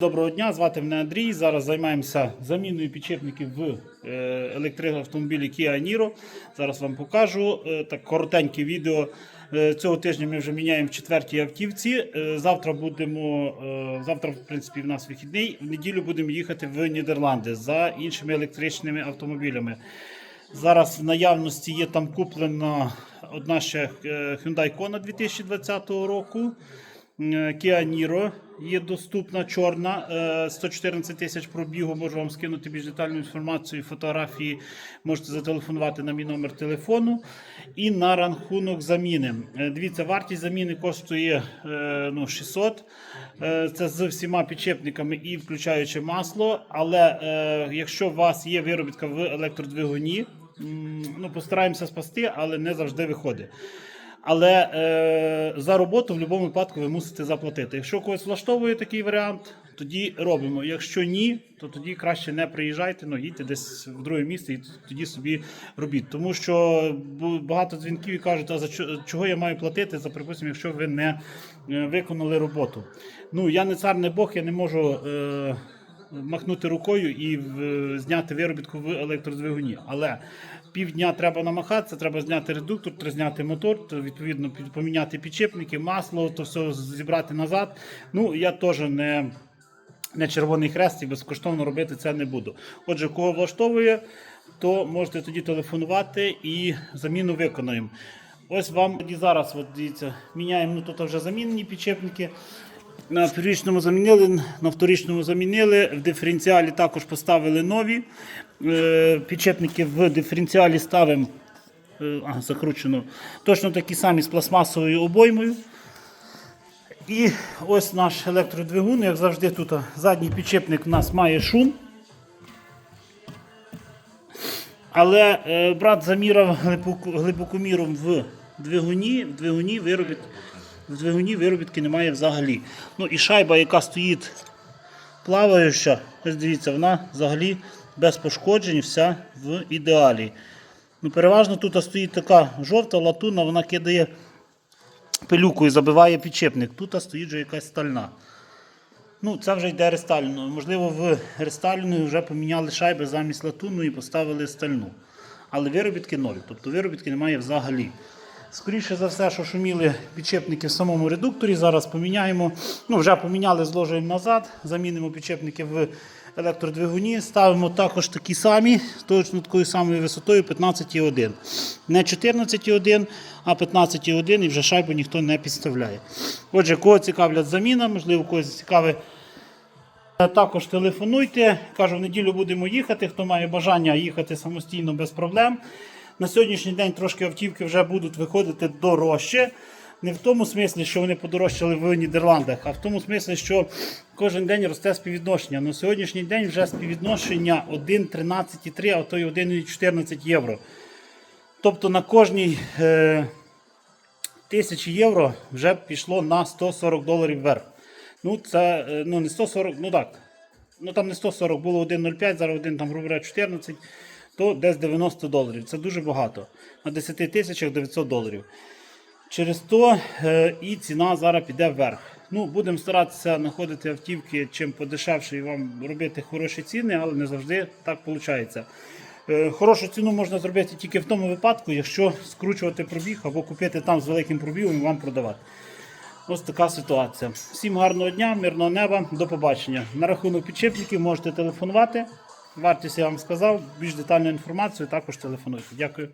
Доброго дня, звати мене Андрій. Зараз займаємося заміною підшипників в е, електроавтомобілі Kia Niro. Зараз вам покажу е, так коротеньке відео. Е, Цього тижня ми вже міняємо в четвертій автівці. Завтра будемо завтра, в принципі, в нас вихідний. В неділю будемо їхати в Нідерланди за іншими електричними автомобілями. Зараз в наявності є там куплена одна ще Hyundai Kona 2020 року. Е, Kia Niro є доступна чорна, е, 114 тисяч пробігу. Можу вам скинути більш детальну інформацію, фотографії. Можете зателефонувати на мій номер телефону. І на рахунок заміни. Е, Дивіться, вартість заміни коштує е, ну, 600. Е, Це з всіма підшипниками і включаючи масло. Але е, якщо у вас є виробітка в електродвигуні, ну, постараємося спасти, але не завжди виходить. Але е, за роботу в будь-якому випадку ви мусите заплатити. Якщо когось влаштовує такий варіант, тоді робимо. Якщо ні, то тоді краще не приїжджайте, ну їдьте десь в друге місце і тоді собі робіть. Тому що багато дзвінків і кажуть, а за чого я маю платити за припустимо, якщо ви не е, виконали роботу. Ну я не цар, не Бог, я не можу. Е, Махнути рукою і в- зняти виробітку в електродвигуні. Але півдня треба намахатися, треба зняти редуктор, треба зняти мотор, то, відповідно поміняти підшипники, масло, то все зібрати назад. Ну я теж не, не червоний хрест і безкоштовно робити це не буду. Отже, кого влаштовує, то можете тоді телефонувати і заміну виконаємо. Ось вам тоді зараз, от дивіться, міняємо ну, тут вже замінені підшипники. На вторічному замінили, на вторічному замінили, в диференціалі також поставили нові. Е, Підшипники в диференціалі ставимо е, ага, закручено. Точно такі самі з пластмасовою обоймою. І ось наш електродвигун, як завжди, тут задній підшипник у нас має шум. Але е, брат заміряв глибокоміром в двигуні, в двигуні виробіт, в двигуні виробітки немає взагалі. Ну і шайба, яка стоїть плаваюча, ось дивіться, вона взагалі без пошкоджень, вся в ідеалі. Ну, переважно тут стоїть така жовта латунна, вона кидає пилюку і забиває підшипник. Тут стоїть вже якась стальна. Ну, це вже йде рестайлено. Можливо, в рестайліну вже поміняли шайби замість латунну і поставили стальну. Але виробітки ноль. Тобто виробітки немає взагалі. Скоріше за все, що шуміли підшипники в самому редукторі. Зараз поміняємо. Ну, вже поміняли, зложуємо назад, замінимо підшипники в електродвигуні. Ставимо також такі самі, точно такою самою висотою 15,1. Не 14,1, а 15,1 і вже шайбу ніхто не підставляє. Отже, кого цікавлять заміна, можливо, когось цікавить. Також телефонуйте. Кажу, в неділю будемо їхати. Хто має бажання їхати самостійно без проблем. На сьогоднішній день трошки автівки вже будуть виходити дорожче. Не в тому смислі, що вони подорожчали в Нідерландах, а в тому смислі, що кожен день росте співвідношення. На сьогоднішній день вже співвідношення 1,13,3, а то й 1,14 євро. Тобто на кожній е, тисячі євро вже пішло на 140 доларів вверх. Ну, це е, ну, не 140, ну так. Ну там не 140, було 1,05, зараз один там, грубо говоря, 14, то десь 90 доларів. Це дуже багато. На 10 тисячах 900 доларів. Через то е, і ціна зараз піде вверх. Ну, будемо старатися знаходити автівки чим подешевше і вам робити хороші ціни, але не завжди так виходить. Е, Хорошу ціну можна зробити тільки в тому випадку, якщо скручувати пробіг або купити там з великим пробігом і вам продавати. Ось така ситуація. Всім гарного дня, мирного неба, до побачення. На рахунок підшипників можете телефонувати. Вартість я вам сказав. Більш детальну інформацію також телефонуйте. Дякую.